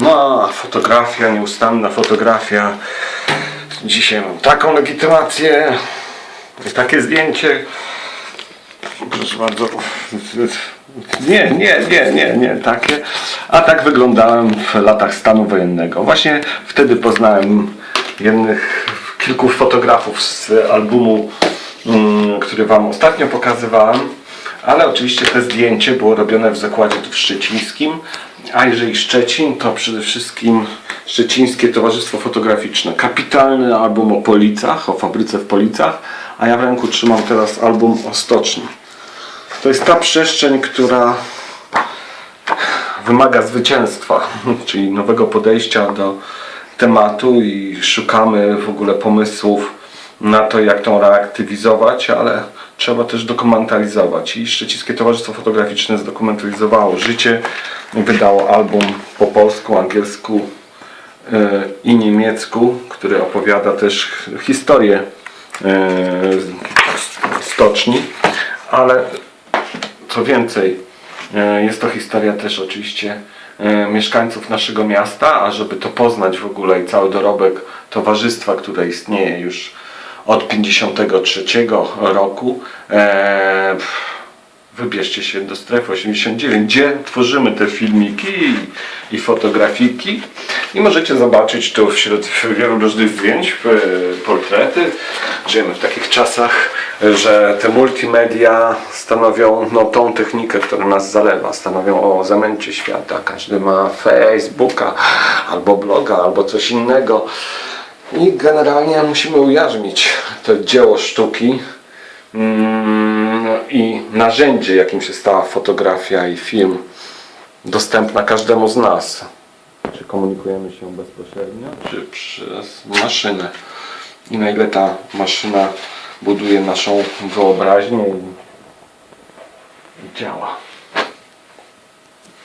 No, fotografia, nieustanna fotografia. Dzisiaj mam taką legitymację takie zdjęcie. Proszę bardzo. Nie, nie, nie, nie, nie takie. A tak wyglądałem w latach stanu wojennego. Właśnie wtedy poznałem jednych kilku fotografów z albumu, mm, który Wam ostatnio pokazywałem. Ale oczywiście to zdjęcie było robione w zakładzie w Szczecińskim. A jeżeli Szczecin, to przede wszystkim Szczecińskie Towarzystwo Fotograficzne. Kapitalny album o Policach, o fabryce w Policach. A ja w ręku trzymam teraz album o stoczni. To jest ta przestrzeń, która wymaga zwycięstwa, czyli nowego podejścia do tematu i szukamy w ogóle pomysłów na to, jak tą reaktywizować, ale trzeba też dokumentalizować. I Szczecińskie Towarzystwo Fotograficzne zdokumentalizowało życie, wydało album po polsku, angielsku e, i niemiecku, który opowiada też historię e, stoczni, ale co więcej, e, jest to historia też oczywiście mieszkańców naszego miasta, a żeby to poznać w ogóle i cały dorobek towarzystwa, które istnieje już od 53 roku, wybierzcie się do strefy 89, gdzie tworzymy te filmiki i, i fotografiki i możecie zobaczyć tu wśród wielu różnych zdjęć portrety. Żyjemy w takich czasach, że te multimedia stanowią no, tą technikę, która nas zalewa, stanowią o zamęcie świata. Każdy ma Facebooka, albo bloga, albo coś innego. I generalnie musimy ujarzmić to dzieło sztuki mm, i narzędzie, jakim się stała fotografia i film, dostępna każdemu z nas. Czy komunikujemy się bezpośrednio, czy przez maszynę? I na ile ta maszyna buduje naszą wyobraźnię i działa.